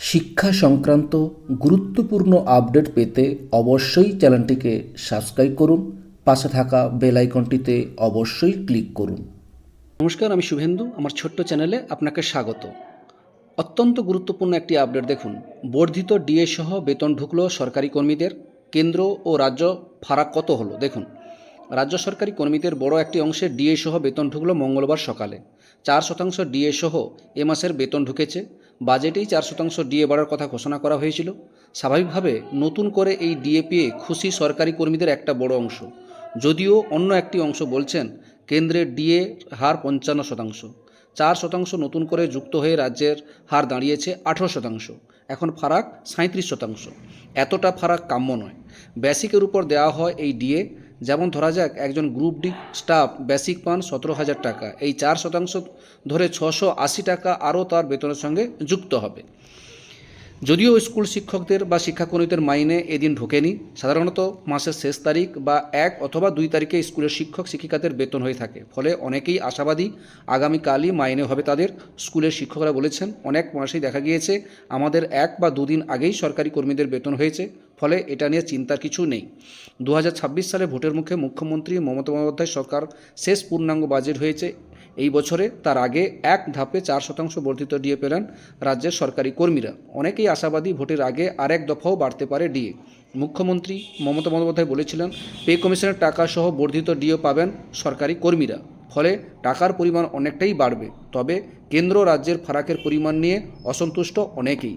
শিক্ষা সংক্রান্ত গুরুত্বপূর্ণ আপডেট পেতে অবশ্যই চ্যানেলটিকে সাবস্ক্রাইব করুন, পাশে থাকা বেল আইকনটিতে অবশ্যই ক্লিক করুন। নমস্কার, আমি শুভেন্দু। আমার ছোট্ট চ্যানেলে আপনাকে স্বাগত। অত্যন্ত গুরুত্বপূর্ণ একটি আপডেট দেখুন। বর্ধিত ডিএ সহ বেতন ঢুকলো সরকারি কর্মীদের। কেন্দ্র ও রাজ্য ফারাক কত হলো? দেখুন, রাজ্য সরকারি কর্মীদের বড় একটি অংশে ডিএ সহ বেতন ঢুকলো মঙ্গলবার সকালে। চার শতাংশ ডিএ সহ এ মাসের বেতন ঢুকেছে। বাজেটেই চার শতাংশ ডিএ বাড়ার কথা ঘোষণা করা হয়েছিল। স্বাভাবিকভাবে নতুন করে এই ডিএ পেয়ে খুশি সরকারি কর্মীদের একটা বড় অংশ। যদিও অন্য একটি অংশ বলছেন, কেন্দ্রের ডিএ হার পঞ্চান্ন শতাংশ। চার শতাংশ নতুন করে যুক্ত হয়ে রাজ্যের হার দাঁড়িয়েছে আঠেরো শতাংশ। এখন ফারাক সাঁত্রিশ শতাংশ। এতটা ফারাক কাম্য নয়। বেসিকের উপর দেওয়া হয় এই ডিএ। যেমন ধরা যাক, একজন গ্রুপ ডি স্টাফ বেসিক পান সতেরো হাজার টাকা। এই চার শতাংশ ধরে ছশো আশি টাকা আরও তার বেতনের সঙ্গে যুক্ত হবে। যদিও স্কুল শিক্ষকদের বা শিক্ষাকর্মীদের মাইনে এদিন ঢোকেনি, সাধারণত মাসের শেষ তারিখ বা এক অথবা দুই তারিখে স্কুলের শিক্ষক শিক্ষিকাদের বেতন হয়ে থাকে। ফলে অনেকেই আশাবাদী আগামীকালই মাইনে হবে তাদের, স্কুলের শিক্ষকরা বলেছেন। অনেক মাসেই দেখা গিয়েছে, আমাদের এক বা দুদিন আগেই সরকারি কর্মীদের বেতন হয়েছে। ফলে এটা নিয়ে চিন্তার কিছু নেই। দু হাজার ছাব্বিশ সালে ভোটের মুখে মুখ্যমন্ত্রী মমতা বন্দ্যোপাধ্যায় সরকার শেষ পূর্ণাঙ্গ বাজেট হয়েছে। এই বছরে তার আগে এক ধাপে চার শতাংশ বর্ধিত ডিএ পেলেন রাজ্যের সরকারি কর্মীরা। অনেকেই আশাবাদী ভোটের আগে আরেক দফাও বাড়তে পারে ডিএ। মুখ্যমন্ত্রী মমতা বন্দ্যোপাধ্যায় বলেছিলেন, পে কমিশনের টাকা সহ বর্ধিত ডিএ পাবেন সরকারি কর্মীরা। ফলে টাকার পরিমাণ অনেকটাই বাড়বে। তবে কেন্দ্র রাজ্যের ফারাকের পরিমাণ নিয়ে অসন্তুষ্ট অনেকেই।